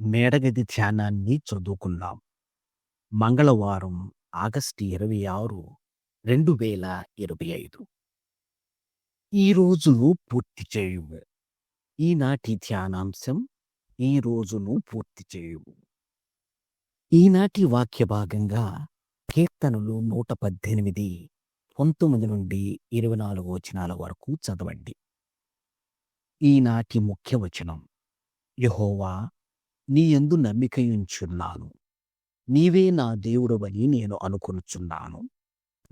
మేడగది ధ్యానాన్ని చదువుకున్నాం. మంగళవారం ఆగస్టు ఇరవై ఆరు రెండు వేల ఇరవై ఐదు. ఈ రోజును పూర్తి చేయువు ఈనాటి ధ్యానాంశం ఈ రోజును పూర్తి చేయువు ఈనాటి వాక్య భాగంగా కీర్తనలు నూట పద్దెనిమిది పంతొమ్మిది నుండి ఇరవై నాలుగు వచనాల వరకు చదవండి. ఈనాటి ముఖ్య వచనం యహోవా నీ యందు నమ్మికయుంచున్నాను. నీవే నా దేవుడవని నేను అనుకొనుచున్నాను.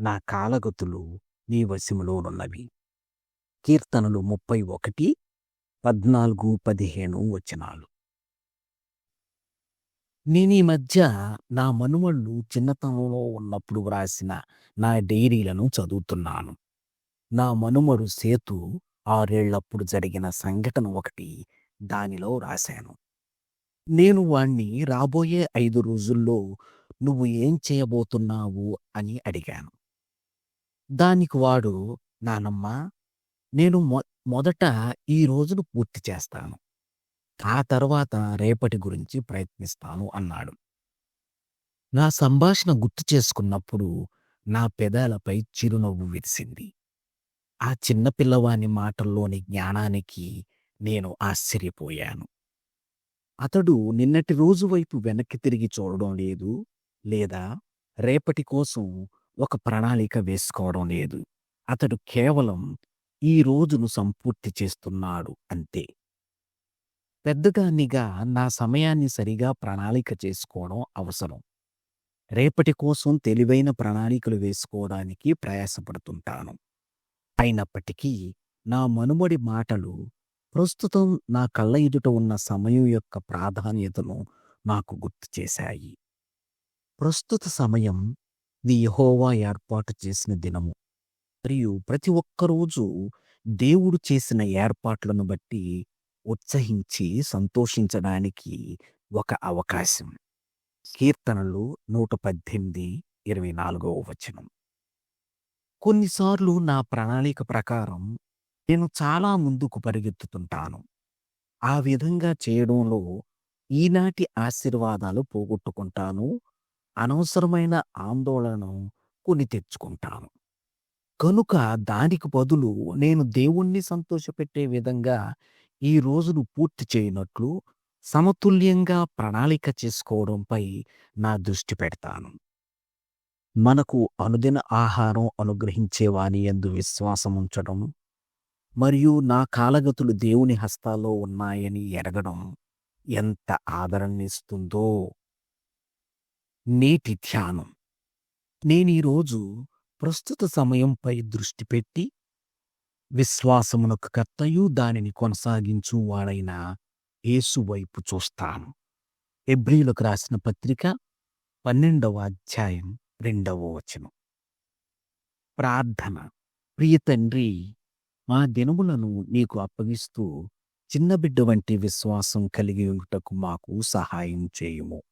నా కాలగతులు నీ వశములోనున్నవి. కీర్తనలు ముప్పై ఒకటి పద్నాలుగు పదిహేను వచనాలు. నేను ఈ మధ్య నా మనుమళ్ళు చిన్నతనంలో ఉన్నప్పుడు వ్రాసిన నా డైరీలను చదువుతున్నాను. నా మనుమడు సేతు ఆరేళ్ళప్పుడు జరిగిన సంఘటన ఒకటి దానిలో రాశాను నేను వాణ్ణి రాబోయే ఐదు రోజుల్లో నువ్వు ఏం చేయబోతున్నావు అని అడిగాను. దానికి వాడు నానమ్మ నేను మొ మొదట ఈ రోజును పూర్తి చేస్తాను. ఆ తర్వాత రేపటి గురించి ప్రయత్నిస్తాను అన్నాడు. నా సంభాషణ గుర్తు చేసుకున్నప్పుడు నా పెదాలపై చిరునవ్వు విరిసింది. ఆ చిన్న పిల్లవాని మాటల్లోని జ్ఞానానికి నేను ఆశ్చర్యపోయాను. అతడు నిన్నటి రోజు వైపు వెనక్కి తిరిగి చూడడం లేదు లేదా రేపటి కోసం ఒక ప్రణాళిక వేసుకోవడం లేదు. అతడు కేవలం ఈ రోజును సంపూర్తి చేస్తున్నాడు అంతే. పెద్దదాన్నిగా నా సమయాన్ని సరిగా ప్రణాళిక చేసుకోవడం అవసరం. రేపటి కోసం తెలివైన ప్రణాళికలు వేసుకోవడానికి ప్రయాసపడుతుంటాను. అయినప్పటికీ నా మనుమడి మాటలు ప్రస్తుతం నా కళ్ళ ఎదుట ఉన్న సమయం యొక్క ప్రాధాన్యతను నాకు గుర్తు చేశాయి. ప్రస్తుత సమయం ది యహోవా ఏర్పాటు చేసిన దినము. మరియు ప్రతి ఒక్కరోజు దేవుడు చేసిన ఏర్పాట్లను బట్టి ఉత్సహించి సంతోషించడానికి ఒక అవకాశం. కీర్తనలు నూట పద్దెనిమిది ఇరవై నాలుగవ వచనం. కొన్నిసార్లు నా ప్రణాళిక ప్రకారం నేను చాలా ముందుకు పరిగెత్తుతుంటాను. ఆ విధంగా చేయడంలో ఈనాటి ఆశీర్వాదాలు పోగొట్టుకుంటాను. అనవసరమైన ఆందోళనను కొని తెచ్చుకుంటాను. కనుక దానికి బదులు నేను దేవుణ్ణి సంతోషపెట్టే విధంగా ఈ రోజును పూర్తి చేయనట్లు సమతుల్యంగా ప్రణాళిక చేసుకోవడంపై నా దృష్టి పెడతాను. మనకు అనుదిన ఆహారం అనుగ్రహించేవాని యందు విశ్వాసం ఉంచడం మరియు నా కాలగతులు దేవుని హస్తాల్లో ఉన్నాయని ఎరగడం ఎంత ఆదరణనిస్తుందో. నేటి ధ్యానం. నేను ఈరోజు ప్రస్తుత సమయంపై దృష్టి పెట్టి విశ్వాసమునకు కర్తయు దానిని కొనసాగించు వాడైన యేసు వైపు చూస్తాను. ఎబ్రిలకు రాసిన పత్రిక పన్నెండవ అధ్యాయం రెండవ వచనం. ప్రార్థన. ప్రియ తండ్రి మా దినములను నీకు అప్పగిస్తూ చిన్న బిడ్డ వంటి విశ్వాసం కలిగి ఉంటకు మాకు సహాయం చేయుము.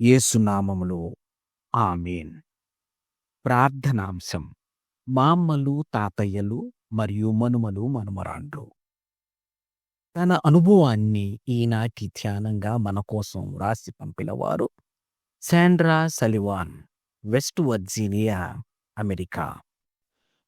ఏసునామములో ఆమెన్. ప్రార్థనాంశం. మామ్మలు తాతయ్యలు మరియు మనుమలు మనుమరాండ్రు. తన అనుభవాన్ని ఈనాటి ధ్యానంగా మన కోసం రాసి పంపినవారు Sandra Sullivan West Virginia America.